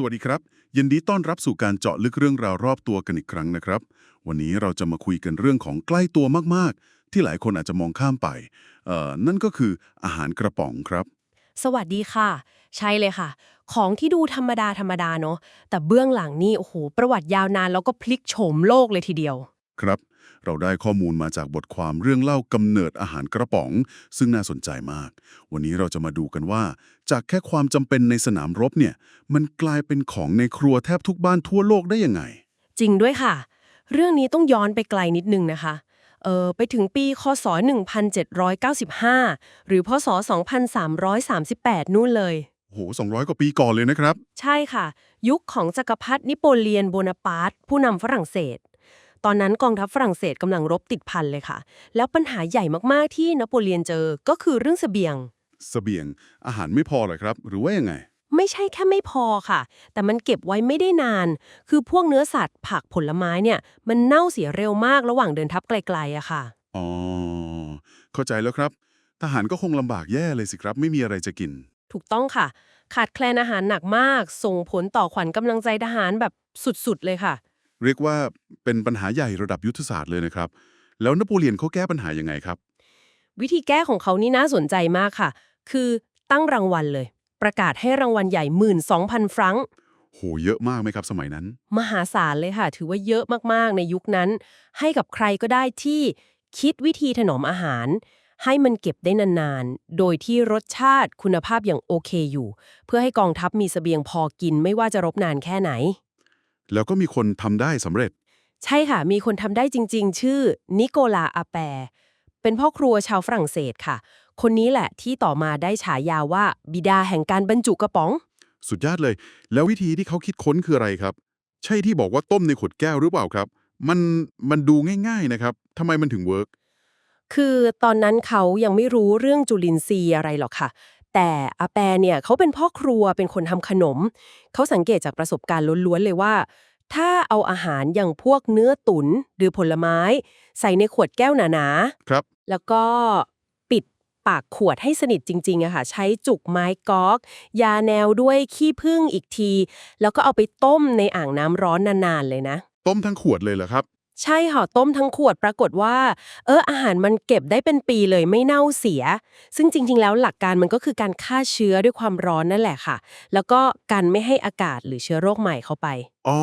สวัสดีครับ ยินดีต้อนรับสู่การเจาะลึกเรื่องราวรอบตัวกันอีกครั้งนะครับ วันนี้เราจะมาคุยกันเรื่องของใกล้ตัวมากๆ ที่หลายคนอาจจะมองข้ามไปเอ่อนั่นก็คืออาหารกระป๋องครับ สวัสดีค่ะ ใช่เลยค่ะ ของที่ดูธรรมดาธรรมดาเนาะแต่เบื้องหลังนี่โอ้โหประวัติยาวนานแล้วก็พลิกโฉมโลกเลยทีเดียว ครับ เราได้ข้อมูลมาจากบทความเรื่องเล่ากำเนิดอาหารกระป๋อง ซึ่งน่าสนใจมาก วันนี้เราจะมาดูกันว่า จากแค่ความจำเป็นในสนามรบเนี่ย มันกลายเป็นของในครัวแทบทุกบ้านทั่วโลกได้ยังไง จริงด้วยค่ะ เรื่องนี้ต้องย้อนไปไกลนิดนึงนะคะเออไปถึงปี คศ 1795 หรือ พศ 2338 นู่นเลย โห 200 กว่าปีก่อนเลยนะครับ ใช่ค่ะ ยุคของจักรพรรดินิโปเลียนโบนาปาร์ตผู้นำฝรั่งเศส ตอนนั้นกองทัพฝรั่งเศสกำลังรบติดพันเลยค่ะ แล้วปัญหาใหญ่มากๆที่นโปเลียนเจอก็คือเรื่องเสบียงเสบียงอาหารไม่พอเหรอครับ หรือว่ายังไง ไม่ใช่แค่ไม่พอค่ะ แต่มันเก็บไว้ไม่ได้นาน คือพวกเนื้อสัตว์ผักผลไม้เนี่ย มันเน่าเสียเร็วมากระหว่างเดินทัพไกลๆอะค่ะอ๋อเข้าใจแล้วครับ ทหารก็คงลำบากแย่เลยสิครับ ไม่มีอะไรจะกิน ถูกต้องค่ะ ขาดแคลนอาหารหนักมาก ส่งผลต่อขวัญกำลังใจทหารแบบสุดๆเลยค่ะ เรียกว่าเป็นปัญหาใหญ่ระดับยุทธศาสตร์เลยนะครับ แล้วนโปเลียนเขาแก้ปัญหายังไงครับ วิธีแก้ของเขานี่น่าสนใจมากค่ะ คือตั้งรางวัลเลย ประกาศให้รางวัลใหญ่ 12,000 ฟรังก์โหเยอะมากไหมครับสมัยนั้น มหาศาลเลยค่ะ ถือว่าเยอะมากๆในยุคนั้น ให้กับใครก็ได้ที่คิดวิธีถนอมอาหาร ให้มันเก็บได้นานๆ โดยที่รสชาติคุณภาพอย่างโอเคอยู่ เพื่อให้กองทัพมีเสบียงพอกินไม่ว่าจะรบนานแค่ไหน แล้วก็มีคนทำได้สำเร็จ ใช่ค่ะ มีคนทำได้จริง ๆ ชื่อนิโกลาอาแปร์เป็นพ่อครัวชาวฝรั่งเศสค่ะ คนนี้แหละที่ต่อมาได้ฉายาว่าบิดาแห่งการบรรจุกระป๋อง สุดยอดเลย แล้ววิธีที่เขาคิดค้นคืออะไรครับ ใช่ที่บอกว่าต้มในขวดแก้วหรือเปล่าครับ มันมันดูง่าย ๆนะครับทำไมมันถึงเวิร์กคือตอนนั้นเขายังไม่รู้เรื่องจุลินทรีย์อะไรหรอกค่ะ แต่อาแปร์เนี่ยเขาเป็นพ่อครัวเป็นคนทำขนม เขาสังเกตจากประสบการณ์ล้วนๆเลยว่า ถ้าเอาอาหารอย่างพวกเนื้อตุน๋นหรือผลไม้ ใส่ในขวดแก้วหนาๆครับ แล้วก็ปิดปากขวดให้สนิทจริงๆอะค่ะ ใช้จุกไม้ก๊อก ยาแนวด้วยขี้ผึ้งอีกที แล้วก็เอาไปต้มในอ่างน้ำร้อนนานๆเลยนะ ต้มทั้งขวดเลยเหรอครับ ใช่ค่ะต้มทั้งขวดปรากฏว่า เอออาหารมันเก็บได้เป็นปีเลยไม่เน่าเสีย ซึ่งจริง ๆ แล้วหลักการมันก็คือการฆ่าเชื้อด้วยความร้อนนั่นแหละค่ะ แล้วก็กันไม่ให้อากาศหรือเชื้อโรคใหม่เข้าไป อ๋อ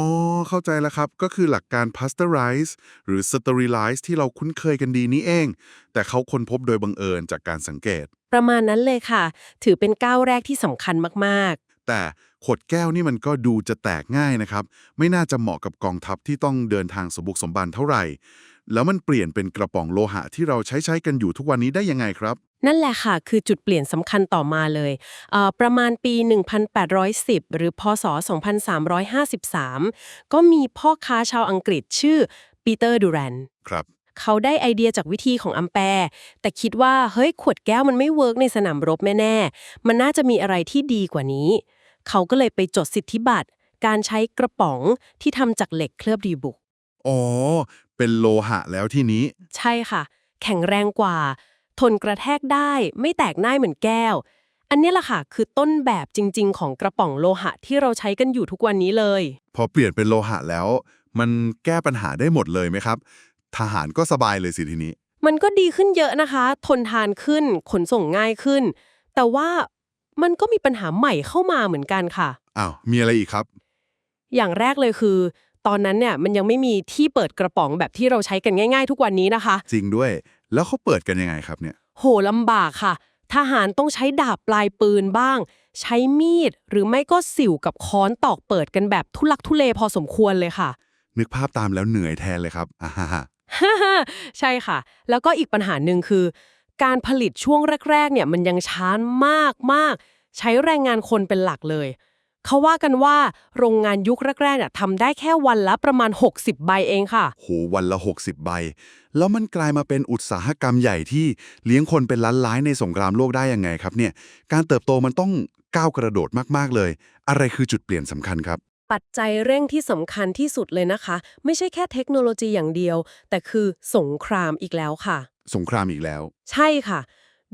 เข้าใจแล้วครับ ก็คือหลักการ pasteurize หรือ sterilize ที่เราคุ้นเคยกันดีนี้เอง แต่เขาค้นพบโดยบังเอิญจากการสังเกต ประมาณนั้นเลยค่ะ ถือเป็นก้าวแรกที่สำคัญมาก แต่ขวดแก้วนี่มันก็ดูจะแตกง่ายนะครับ ไม่น่าจะเหมาะกับกองทัพที่ต้องเดินทางสมบุกสมบันเท่าไหร่ แล้วมันเปลี่ยนเป็นกระป๋องโลหะที่เราใช้ใช้กันอยู่ทุกวันนี้ได้ยังไงครับๆนั่นแหละค่ะ คือจุดเปลี่ยนสำคัญต่อมาเลยเอ่อประมาณปี 1810 หรือพศ 2353 ก็มีพ่อค้าชาวอังกฤษชื่อปีเตอร์ดูแรนครับเขาได้ไอเดียจากวิธีของอัมแปร์แต่คิดว่าเฮ้ยขวดแก้วมันไม่เวิร์กในสนามรบแน่ๆมันน่าจะมีอะไรที่ดีกว่านี้ เขาก็เลยไปจดสิทธิบัตร การใช้กระป๋องที่ทำจากเหล็กเคลือบดีบุก อ๋อ เป็นโลหะแล้วที่นี้ ใช่ค่ะ แข็งแรงกว่า ทนกระแทกได้ไม่แตกง่ายเหมือนแก้ว อันนี้แหละค่ะคือต้นแบบจริง ๆ ของกระป๋องโลหะที่เราใช้กันอยู่ทุกวันนี้เลย พอเปลี่ยนเป็นโลหะแล้ว มันแก้ปัญหาได้หมดเลยไหมครับ ทหารก็สบายเลยสิทีนี้ มันก็ดีขึ้นเยอะนะคะ ทนทานขึ้นขนส่งง่ายขึ้น แต่ว่า มันก็มีปัญหาใหม่เข้ามาเหมือนกันค่ะ อ้าว มีอะไรอีกครับ อย่างแรกเลยคือ ตอนนั้นเนี่ยมันยังไม่มีที่เปิดกระป๋องแบบที่เราใช้กันง่าย ๆ ทุกวันนี้นะคะ จริงด้วย แล้วเขาเปิดกันยังไงครับเนี่ย โหลำบากค่ะ ทหารต้องใช้ดาบปลายปืนบ้าง ใช้มีดหรือไม่ก็สิวกับค้อนตอกเปิดกันแบบทุลักทุเลพอสมควรเลยค่ะ นึกภาพตามแล้วเหนื่อยแทนเลยครับอ่าฮะใช่ค่ะ แล้วก็อีกปัญหาหนึ่งคือ การผลิตช่วงแรก ๆ เนี่ยมันยังช้ามากมากๆใช้แรงงานคนเป็นหลักเลย เขาว่ากันว่าโรงงานยุคแรกๆเนี่ยทำได้แค่วันละประมาณ 60 ใบเองค่ะ โหวันละ 60 ใบ แล้วมันกลายมาเป็นอุตสาหกรรมใหญ่ที่เลี้ยงคนเป็นล้านล้านในสงครามโลกได้ยังไงครับเนี่ย การเติบโตมันต้องก้าวกระโดดมากๆเลย อะไรคือจุดเปลี่ยนสำคัญครับ ปัจจัยเร่งที่สำคัญที่สุดเลยนะคะ ไม่ใช่แค่เทคโนโลยีอย่างเดียว แต่คือสงครามอีกแล้วค่ะ สงครามอีกแล้ว ใช่ค่ะ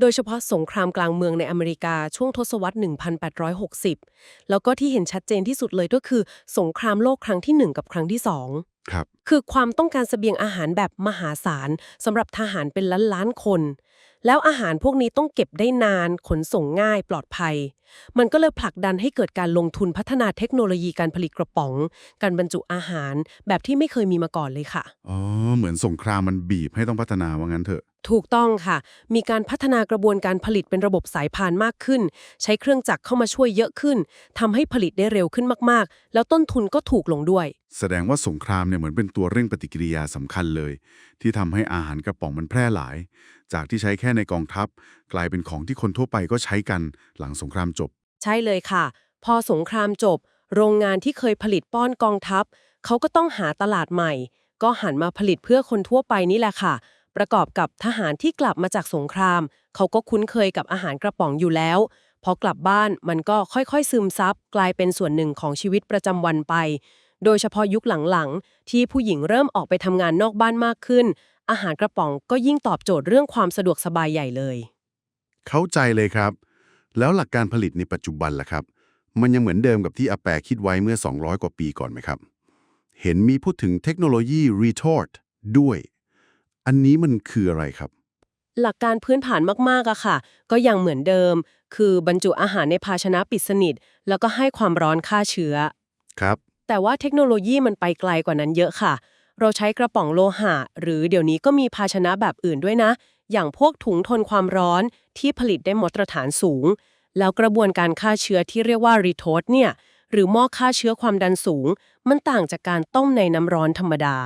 โดยเฉพาะสงครามกลางเมืองในอเมริกาช่วงทศวรรษ 1860 แล้วก็ที่เห็นชัดเจนที่สุดเลยก็คือ สงครามโลกครั้งที่ 1 กับครั้งที่ 2 ครับ คือความต้องการเสบียงอาหารแบบมหาศาลสำหรับทหารเป็นล้านล้านๆคน แล้วอาหารพวกนี้ต้องเก็บได้นาน ขนส่งง่าย ปลอดภัย มันก็เลยผลักดันให้เกิดการลงทุนพัฒนาเทคโนโลยีการผลิตกระป๋อง การบรรจุอาหารแบบที่ไม่เคยมีมาก่อนเลยค่ะ อ๋อ เหมือนสงครามมันบีบให้ต้องพัฒนาว่างั้นเถอะ ถูกต้องค่ะ มีการพัฒนากระบวนการผลิตเป็นระบบสายพานมากขึ้น ใช้เครื่องจักรเข้ามาช่วยเยอะขึ้นทำให้ผลิตได้เร็วขึ้นมากๆ แล้วต้นทุนก็ถูกลงด้วย แสดงว่าสงครามเนี่ยเหมือนเป็นตัวเร่งปฏิกิริยาสำคัญเลย ที่ทำให้อาหารกระป๋องมันแพร่หลาย จากที่ใช้แค่ในกองทัพ กลายเป็นของที่คนทั่วไปก็ใช้กันหลังสงครามจบ ใช่เลยค่ะ พอสงครามจบ โรงงานที่เคยผลิตป้อนกองทัพเขาก็ต้องหาตลาดใหม่ ก็หันมาผลิตเพื่อคนทั่วไปนี่แหละค่ะ ประกอบกับทหารที่กลับมาจากสงคราม เขาก็คุ้นเคยกับอาหารกระป๋องอยู่แล้ว พอกลับบ้านมันก็ค่อยๆ ซึมซับ กลายเป็นส่วนหนึ่งของชีวิตประจำวันไป โดยเฉพาะยุคหลังๆ ที่ผู้หญิงเริ่มออกไปทำงานนอกบ้านมากขึ้น อาหารกระป๋องก็ยิ่งตอบโจทย์เรื่องความสะดวกสบายใหญ่เลย เข้าใจเลยครับ แล้วหลักการผลิตในปัจจุบันล่ะครับ มันยังเหมือนเดิมกับที่อาแปะคิดไว้เมื่อ 200 กว่าปีก่อนไหมครับ เห็นมีพูดถึงเทคโนโลยี retort ด้วย อันนี้มันคืออะไรครับ หลักการพื้นฐานมากๆอะค่ะ ก็ยังเหมือนเดิม คือบรรจุอาหารในภาชนะปิดสนิท แล้วก็ให้ความร้อนฆ่าเชื้อ ครับ แต่ว่าเทคโนโลยีมันไปไกลกว่านั้นเยอะค่ะ เราใช้กระป๋องโลหะ หรือเดี๋ยวนี้ก็มีภาชนะแบบอื่นด้วยนะ อย่างพวกถุงทนความร้อนที่ผลิตได้มาตรฐานสูง แล้วกระบวนการฆ่าเชื้อที่เรียกว่ารีโทสเนี่ยหรือหม้อฆ่าเชื้อความดันสูง มันต่างจากการต้มในน้ำร้อนธรรมดา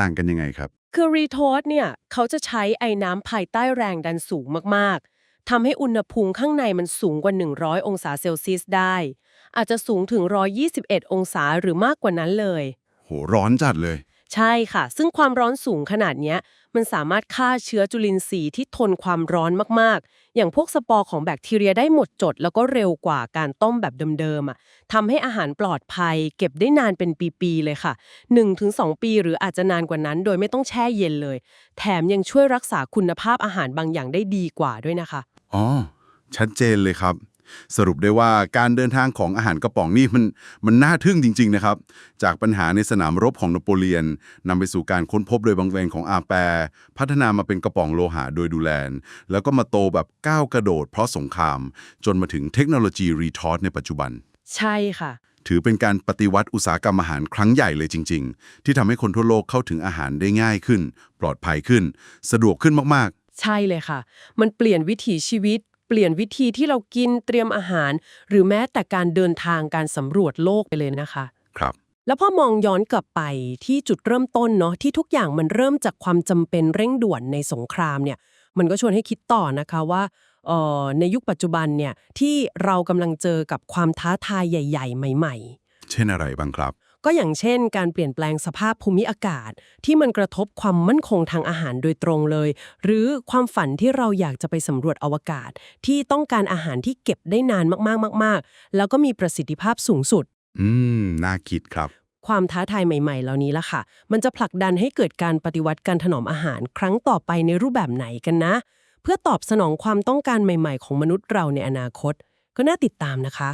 ต่างกันยังไงครับ คือรีโทสเนี่ยเขาจะใช้ไอ้น้ำภายใต้แรงดันสูงมากๆทำให้อุณหภูมิข้างในมันสูงกว่า 100 องศาเซลเซียสได้ อาจจะสูงถึง 121 องศาหรือมากกว่านั้นเลย โหร้อนจัดเลย ใช่ค่ะ ซึ่งความร้อนสูงขนาดเนี้ย มันสามารถฆ่าเชื้อจุลินทรีย์ที่ทนความร้อนมากๆ อย่างพวกสปอร์ของแบคทีเรียได้หมดจด แล้วก็เร็วกว่าการต้มแบบเดิมๆอะทำให้อาหารปลอดภัย เก็บได้นานเป็นปีๆเลยค่ะ 1-2 ปีหรืออาจจะนานกว่านั้น โดยไม่ต้องแช่เย็นเลย แถมยังช่วยรักษาคุณภาพอาหารบางอย่างได้ดีกว่าด้วยนะคะ อ๋อ ชัดเจนเลยครับ สรุปได้ว่าการเดินทางของอาหารกระป๋องนี่มันมันน่าทึ่งจริง ๆ นะครับ จากปัญหาในสนามรบของนโปเลียนนำไปสู่การค้นพบโดยบังเอิญของอาแปร พัฒนามาเป็นกระป๋องโลหะโดยดูแลน แล้วก็มาโตแบบก้าวกระโดดเพราะสงคราม จนมาถึงเทคโนโลยีรีทอร์ในปัจจุบัน ใช่ค่ะ ถือเป็นการปฏิวัติอุตสาหกรรมอาหารครั้งใหญ่เลยจริง ๆ ที่ทำให้คนทั่วโลกเข้าถึงอาหารได้ง่ายขึ้น ปลอดภัยขึ้น สะดวกขึ้นมากใช่เลยค่ะ มันเปลี่ยนวิถีชีวิต เปลี่ยนวิธีที่เรากินเตรียมอาหาร หรือแม้แต่การเดินทางการสำรวจโลกไปเลยนะคะๆครับ แล้วพอมองย้อนกลับไปที่จุดเริ่มต้นเนาะที่ทุกอย่างมันเริ่มจากความจำเป็นเร่งด่วนในสงครามเนี่ย มันก็ชวนให้คิดต่อนะคะว่าเอ่อในยุคปัจจุบันเนี่ยที่เรากำลังเจอกับความท้าทายใหญ่ ๆ ใหม่เช่นอะไรบ้างครับๆ ก็อย่างเช่น การเปลี่ยนแปลงสภาพภูมิอากาศ ที่มันกระทบความมั่นคงทางอาหารโดยตรงเลย หรือความฝันที่เราอยากจะไปสำรวจอวกาศ ที่ต้องการอาหารที่เก็บได้นานมากๆมาก ๆ แล้วก็มีประสิทธิภาพสูงสุด อืม น่าคิดครับ ความท้าทายใหม่ ๆ เหล่านี้ละค่ะ มันจะผลักดันให้เกิดการปฏิวัติการถนอมอาหารครั้งต่อไปในรูปแบบไหนกันนะ เพื่อตอบสนองความต้องการใหม่ ๆ ของมนุษย์เราในอนาคต ก็น่าติดตามนะคะ